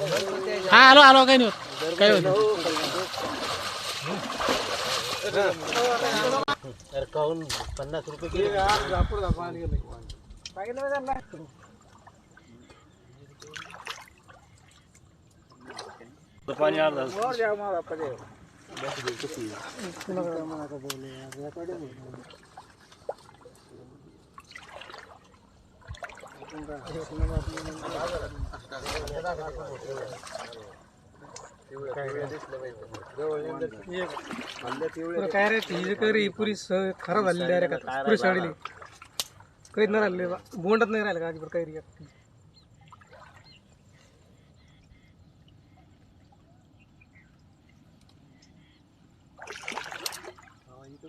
हा आलो आलो काही नाही होत काही होत नाही. तर काहून पन्नास रुपये किलो पाणी अर्धा पुरं काय रे ती करी पुरी स- खराब झालेली डायरेक्ट का? पुरी सडली. काहीच नाही राहिले बोंडत नाही राहिलं का अजिबात काही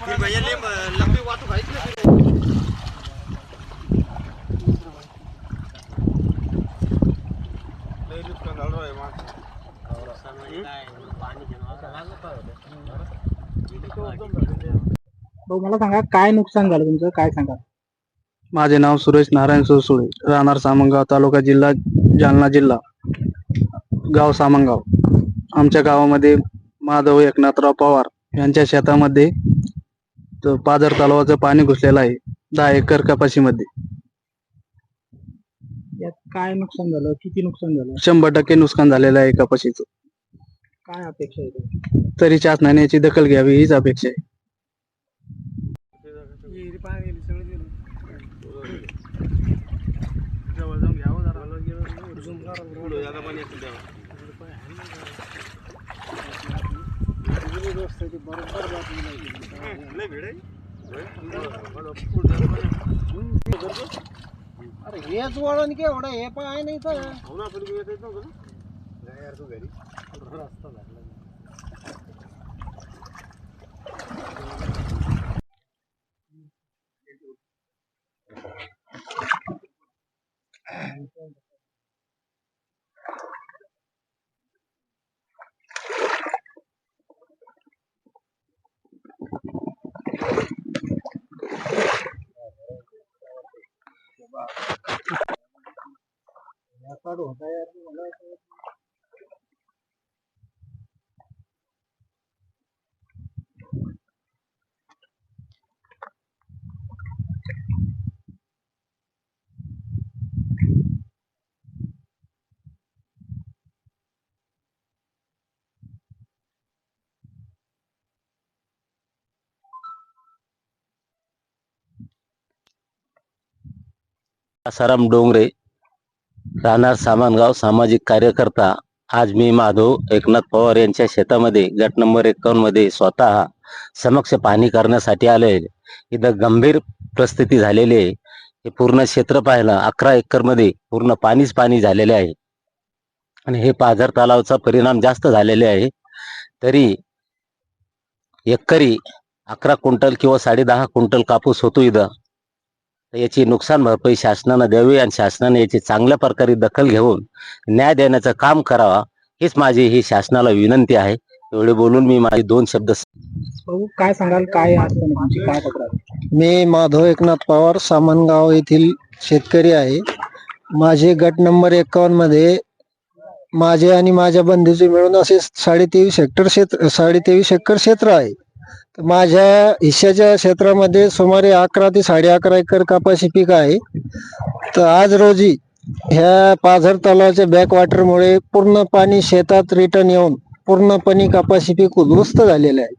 लंबी भाऊ मला सांगा काय नुकसान झालं तुमचं? काय सांगा? माझे नाव सुरेश नारायण सुरसुळे राहणार सामंगाव तालुका जिल्हा जालना जिल्हा गाव सामंगाव. आमच्या गावामध्ये माधव एकनाथराव पवार यांच्या शेतामध्ये त- पाझर तलावाचं पाणी घुसलेलं आहे. दहा एकर कपाशीमध्ये. यात काय नुकसान झालं? किती नुकसान झालं? शंभर टक्के नुकसान झालेलं आहे कपाशीचं. काय अपेक्षा आहे? तरी शासनाने याची दखल घ्यावी हीच अपेक्षा आहे. विहिरी पाणी गेली सगळं गेलं झूम करा बरोबर. अरे हेच वळण की एवढं हे पण आहे नाही तर đổ về không có nơi राहणार सामानगाव सामाजिक कार्यकर्ता आज मी माधव एकनाथ पवार यांच्या शेतामध्ये गट नंबर एकावन्नमध्ये स्वतः समक्ष पाहणी करण्यासाठी आले इथं गंभीर परिस्थिती झालेली आहे. हे पूर्ण क्षेत्र पाहिलं अकरा एकरमध्ये पूर्ण पाणीच पाणी झालेले आहे. आणि हे पाझर तलावचा परिणाम जास्त झालेले आहे. तरी एकरी अकरा क्विंटल किंवा साडे दहा क्विंटल कापूस होतो इथं. याची नुकसान भरपाई शासनानं द्यावी आणि शासनाने याची चांगल्या प्रकारे दखल घेऊन न्याय देण्याचं काम करावा हीच माझी ही शासनाला विनंती आहे. एवढे बोलून मी माझे दोन शब्द काय सांगाल? काय काय? मी माधव एकनाथ पवार सामनगाव येथील शेतकरी आहे. माझे गट नंबर एकावन्नमध्ये माझे आणि माझ्या बंधूचे मिळून असे साडेतेवीस हेक्टर क्षेत्र साडेतेवीस एकर क्षेत्र आहे. तर माझ्या हिश्श्याच्या क्षेत्रामध्ये सुमारे अकरा ते साडे अकरा एकर कपाशी पीक आहे. तर आज रोजी ह्या पाझर तलावाच्या बॅकवॉटरमुळे पूर्ण पाणी शेतात रिटर्न येऊन पूर्णपणे कपाशी पीक उद्ध्वस्त झालेलं आहे.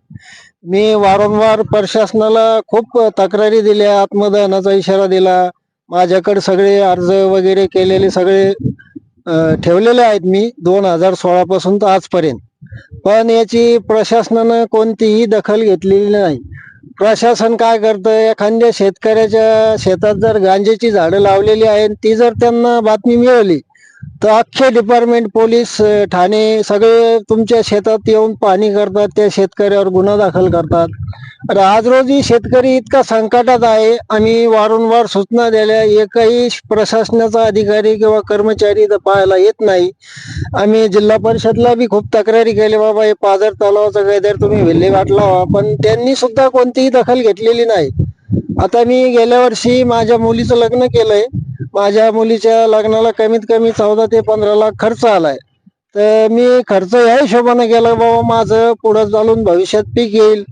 मी वारंवार प्रशासनाला खूप तक्रारी दिल्या आत्मदहनाचा इशारा दिला. माझ्याकडे सगळे अर्ज वगैरे केलेले सगळे ठेवलेले आहेत मी दोन हजार सोळा पासून तर आजपर्यंत. पण याची प्रशासनानं कोणतीही दखल घेतलेली नाही. प्रशासन काय करतं एखाद्या शेतकऱ्याच्या शेतात जर गांजेची झाडं लावलेली आहेत ती जर त्यांना बातमी मिळाली तर अख्खे डिपार्टमेंट पोलीस ठाणे सगळे तुमच्या शेतात येऊन पाणी करतात त्या शेतकऱ्यावर गुन्हा दाखल करतात. आज रोजी शेतकरी इतका संकटात आहे आम्ही वारंवार सूचना दिल्या एकही प्रशासनाचा अधिकारी किंवा कर्मचारी तर पाहायला येत नाही. आम्ही जिल्हा परिषदला बी खूप तक्रारी केली बाबा हे पाझर तलावाचं काहीतरी तुम्ही विल्हेवाट लावा. पण त्यांनी सुद्धा कोणतीही दखल घेतलेली नाही. आता मी गेल्या वर्षी माझ्या मुलीचं लग्न केलंय. माझ्या मुलीच्या लग्नाला कमीत कमी चौदा ते पंधरा लाख खर्च आलाय. तर मी खर्च या हिशोबाने गेला बाबा माझं पुढं चालून भविष्यात पीक येईल.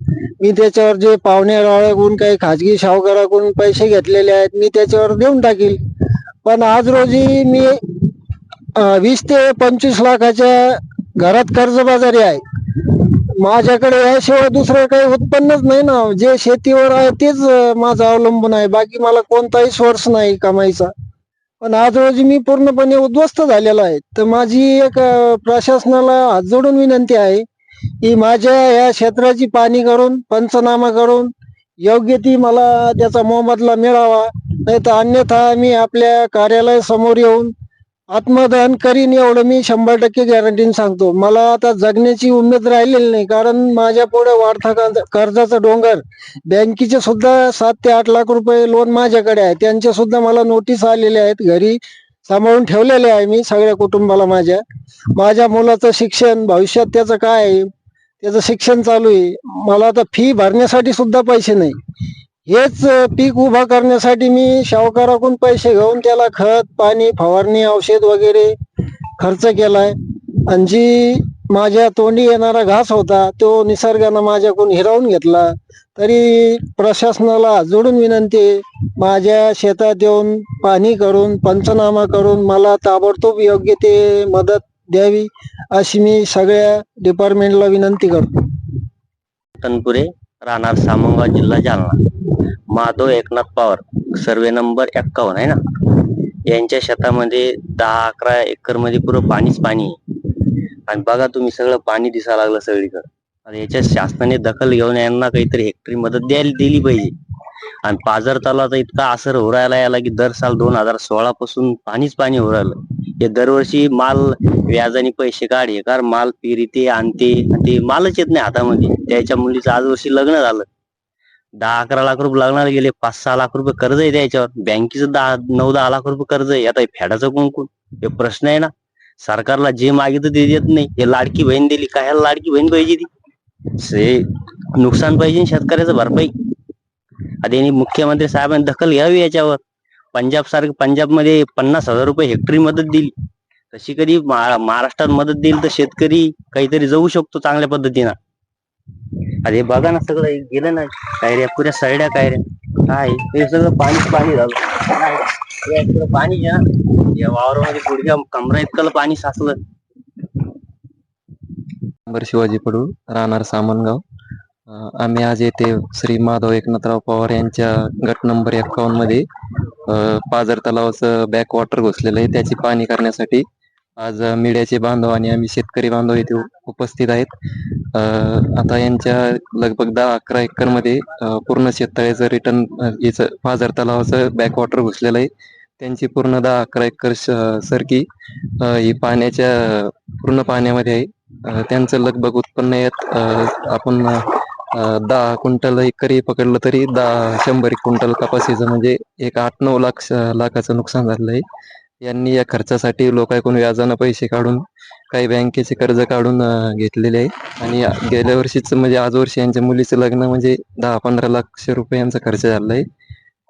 मी त्याच्यावर जे पाहुणे रावळ्याकडून काही खाजगी सावकाराकडून पैसे घेतलेले आहेत मी त्याच्यावर देऊन टाकील. पण आज रोजी मी वीस ते पंचवीस लाखाच्या घरात कर्जबाजारी आहे. माझ्याकडे याशिवाय दुसरं काही उत्पन्नच नाही ना. जे शेतीवर आहे तेच माझं अवलंबून आहे. बाकी मला कोणताही सोर्स नाही कमाईचा. पण आज रोजी मी पूर्णपणे उद्ध्वस्त झालेलो आहे. तर माझी एक प्रशासनाला हात जोडून विनंती आहे की माझ्या या क्षेत्राची पाणी करून पंचनामा करून योग्य ती मला त्याचा मोबदला मिळावा. नाही तर अन्यथा मी आपल्या कार्यालयासमोर येऊन आत्मदहन करीन एवढं मी शंभर टक्के गॅरंटीन सांगतो. मला आता जगण्याची उमेद राहिलेली नाही कारण माझ्या पुढे वाढता कर्जाचा डोंगर बँकेचे सुद्धा सात ते आठ लाख रुपये लोन माझ्याकडे आहे. त्यांचे सुद्धा मला नोटीस आलेले आहेत. घरी सांभाळून ठेवलेले आहे मी सगळ्या कुटुंबाला माझ्या. माझ्या मुलाचं शिक्षण भविष्यात त्याचं काय आहे? त्याचं शिक्षण चालू आहे. मला आता फी भरण्यासाठी सुद्धा पैसे नाही. हेच पीक उभा करण्यासाठी मी सावकाराकडून पैसे घेऊन त्याला खत पाणी फवारणी औषध वगैरे खर्च केलाय. आणि जी माझ्या तोंडी येणारा घास होता तो निसर्गानं माझ्याकडून हिरावून घेतला. तरी प्रशासनाला जोडून विनंती माझ्या शेतात येऊन पाणी करून पंचनामा करून मला ताबडतोब योग्य ते मदत द्यावी अशी मी सगळ्या डिपार्टमेंटला विनंती करतो. तनपुरे राहणार सामंगा जिल्हा जालना. माधव एकनाथ पवार सर्वे नंबर एक्कावन्न आहे ना? यांच्या शेतामध्ये दहा अकरा एकरमध्ये पुरं पाणीच पाणी आहे. आणि बघा तुम्ही सगळं पाणी दिसायला लागलं सगळीकडे. याच्या शासनाने दखल घेऊन यांना काहीतरी हेक्टरी मदत द्यायला दिली पाहिजे. आणि पाझर तलावाचा इतका असर हो राहिला याला की दर साल दोन हजार सोळा पासून पाणीच पाणी हो राहिलं. हे दरवर्षी माल व्याजाने पैसे काढ हे कार माल पिरिते आणते आणि ते मालच येत नाही हातामध्ये. त्याच्या मुलीचं आज वर्षी लग्न झालं. दहा अकरा लाख रुपये लग्नाला गेले पाच सहा लाख रुपये कर्ज आहे त्याच्यावर. बँकेचं दहा नऊ दहा लाख रुपये कर्ज आहे. आता फेडाचं कोण कोण? हे प्रश्न आहे ना. सरकारला जे मागितलं ते देत नाही. हे लाडकी बहीण दिली काय लाडकी बहीण पाहिजे ती? से नुकसान पाहिजे शेतकऱ्याचं भरपाई. आता मुख्यमंत्री साहेबांनी दखल घ्यावी याच्यावर. पंजाब सारखं पंजाबमध्ये पन्नास हजार रुपये हेक्टरी मदत दिली. तशी कधी महाराष्ट्रात मदत देईल तर शेतकरी काहीतरी जाऊ शकतो चांगल्या पद्धतीनं. अरे बघा ना सगळं गेलं ना कायऱ्या पुऱ्या सरड्या कायऱ्या काय? हे सगळं पाणी पाणी झालं. पाणी घ्या. या वावरामध्ये गुडघ्या कमरा इतकं पाणी साचलं. शिवाजी पडू राहणार सामनगाव. आम्ही आज येथे श्री माधव एकनाथराव पवार यांच्या गट नंबर एक्कावन्नमध्ये पाजर पाझर तलावाचं बॅक वॉटर घुसलेलं आहे. त्याची पाणी करण्यासाठी आज मीडियाचे बांधव आणि आम्ही शेतकरी बांधव इथे उपस्थित आहेत. आता यांच्या लगभग दहा अकरा एकरमध्ये पूर्ण शेततळ्याचं रिटर्न याचं पाझर तलावाचं बॅक वॉटर घुसलेलं आहे. त्यांची पूर्ण दहा अकरा एकर सरकी ही पाण्याच्या पूर्ण पाण्यामध्ये आहे. त्यांचं लगभग उत्पन्न येत अ, आपण दहा क्विंटल एकरी पकडलं तरी दहा शंभर एक क्विंटल कपासीचं म्हणजे एक आठ नऊ लाख लाखाचं नुकसान झालेलं आहे यांनी या खर्चासाठी लोकांकडून व्याजानं पैसे काढून काही बँकेचे कर्ज काढून घेतलेले आहे. आणि गेल्या वर्षीच म्हणजे आज वर्षी यांच्या मुलीचं लग्न म्हणजे दहा पंधरा लाख रुपये यांचा खर्च झालेला आहे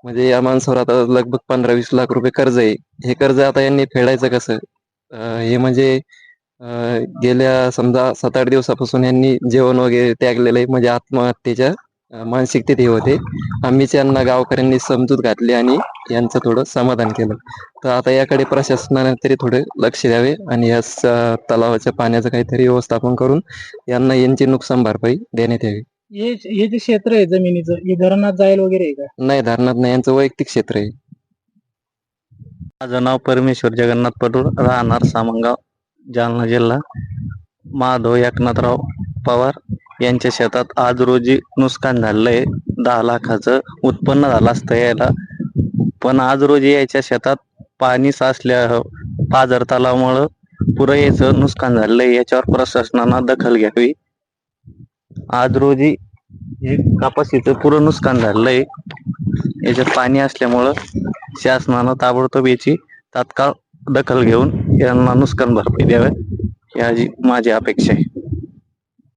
म्हणजे या माणसावर आता लगभग पंधरा वीस लाख रुपये कर्ज आहे. हे कर्ज आता यांनी फेडायचं कसं? हे म्हणजे गेल्या समजा सात आठ दिवसापासून यांनी जेवण वगैरे त्यागलेलं आहे म्हणजे आत्महत्येच्या मानसिकतेत हे होते. आम्हीच यांना गावकऱ्यांनी समजूत घातली आणि यांचं थोडं समाधान केलं. तर आता याकडे प्रशासनाने तरी थोडे लक्ष द्यावे आणि या तलावाच्या पाण्याचं काहीतरी व्यवस्थापन करून यांना यांची नुकसान भरपाई देण्यात यावी. हे हे जे क्षेत्र आहे जमिनीचं हे धरणात जायला वगैरे आहे का? नाही धरणात नाही. यांचं वैयक्तिक क्षेत्र आहे. माझं नाव परमेश्वर जगन्नाथ पटूर राहणार सामंगाव जालना जिल्हा माधव एकनाथराव पवार यांच्या शेतात आज रोजी नुकसान झालेलं आहे दहा लाखाचं उत्पन्न झालं असतं यायला पण आज रोजी याच्या शेतात पाणी साचल्या पाझर तलावामुळं पुरं याचं नुकसान झालेलं आहे याच्यावर प्रशासनानं दखल घ्यावी. आज रोजी हे कापाशीचं पुरं नुकसान झालेलं आहे याच्यात पाणी असल्यामुळं शासनानं ताबडतोब याची तात्काळ दखल घेऊन यांना नुकसान भरपाई द्यावे. ही माझी अपेक्षा आहे.